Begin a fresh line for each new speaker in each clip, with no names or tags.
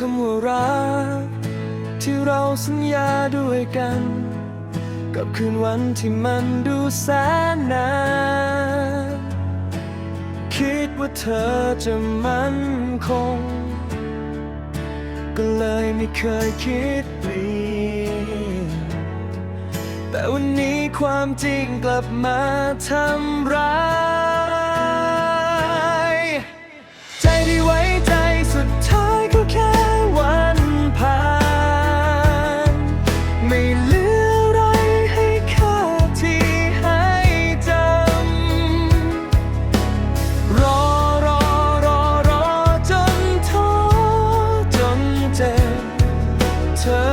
คำว่ารัก ที่เราสัญญาด้วยกัน กับคืนวันที่มันดูแสนนานคิดว่าเธอจะมั่นคง ก็เลยไม่เคยคิดเปลี่ยนแต่วันนี้ความจริงกลับมาทำร้าย ธอ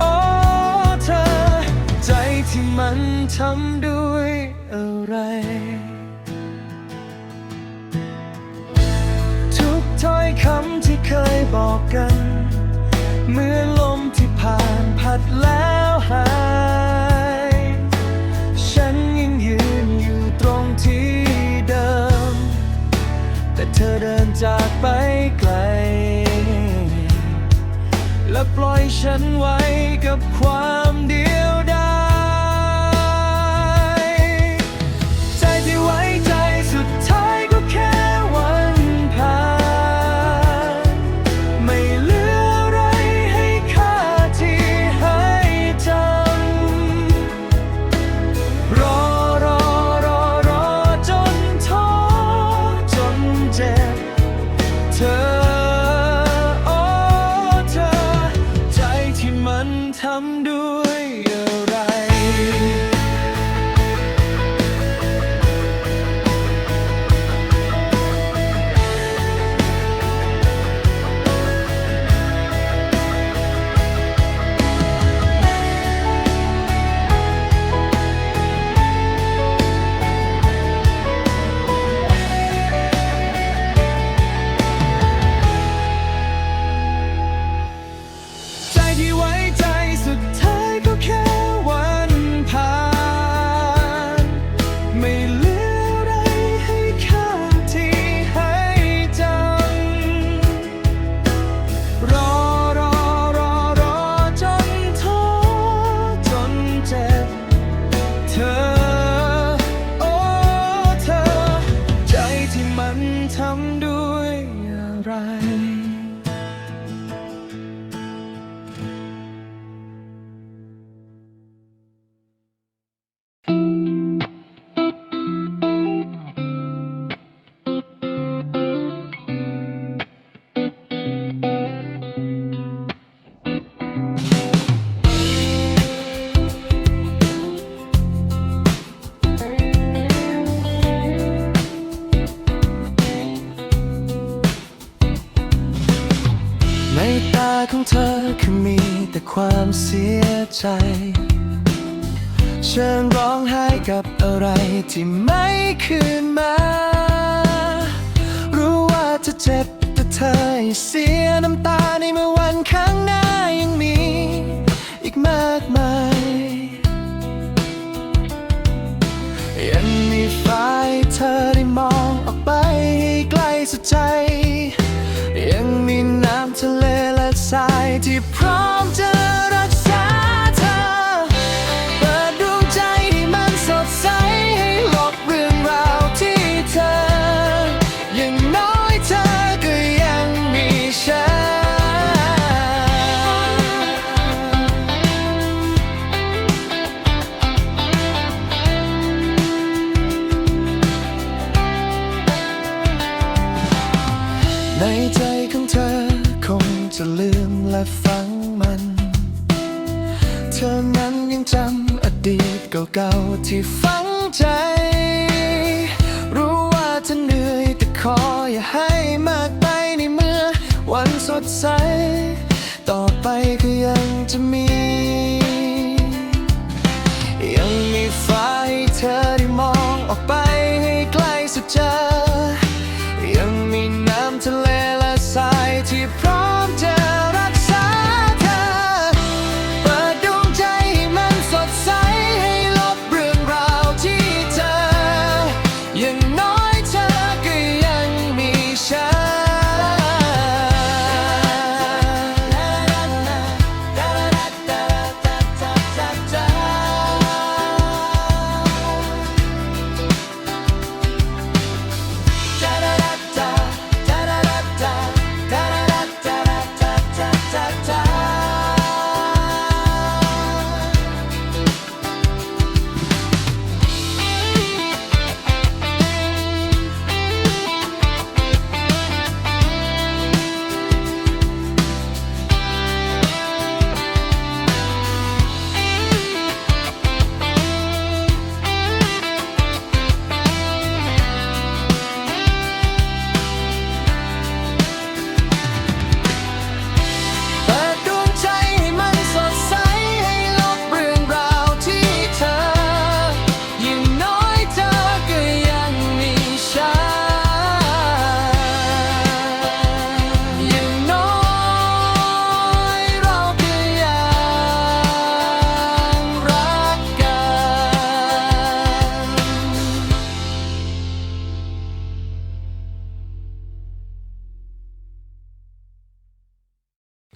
โอ้เธอ ใจที่มันทำด้วยอะไร ทุกถ้อยคำที่เคยบอกกัน เมื่อลมที่ผ่านพัดแล้วหาย ปล่อยฉันไว้กับ ความเสียใจ เชิญร้องไห้กับอะไรที่ไม่คืนมา รู้ว่าจะเจ็บแต่เธอเสียน้ำตาในเมื่อวันข้างหน้ายังมี อีกมากมาย ยังมีฝ่ายเธอได้มองออกไปให้ไกลสุดใจ ยังมีน้ำทะเลและทรายที่พร้อมจะ เก่าๆที่ฝังใจ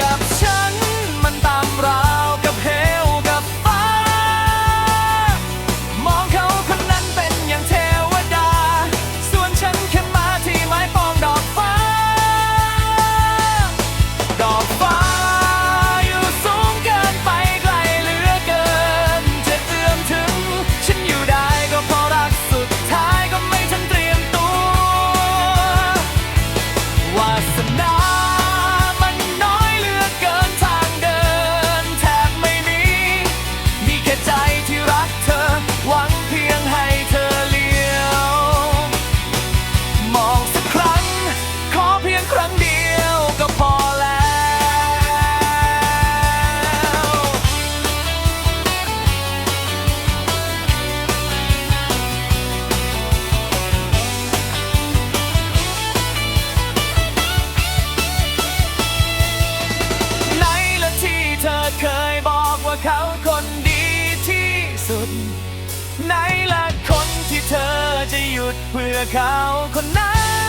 up. เขาคนดีที่สุด ไหนละคนที่เธอจะหยุดเพื่อเขาคนนั้น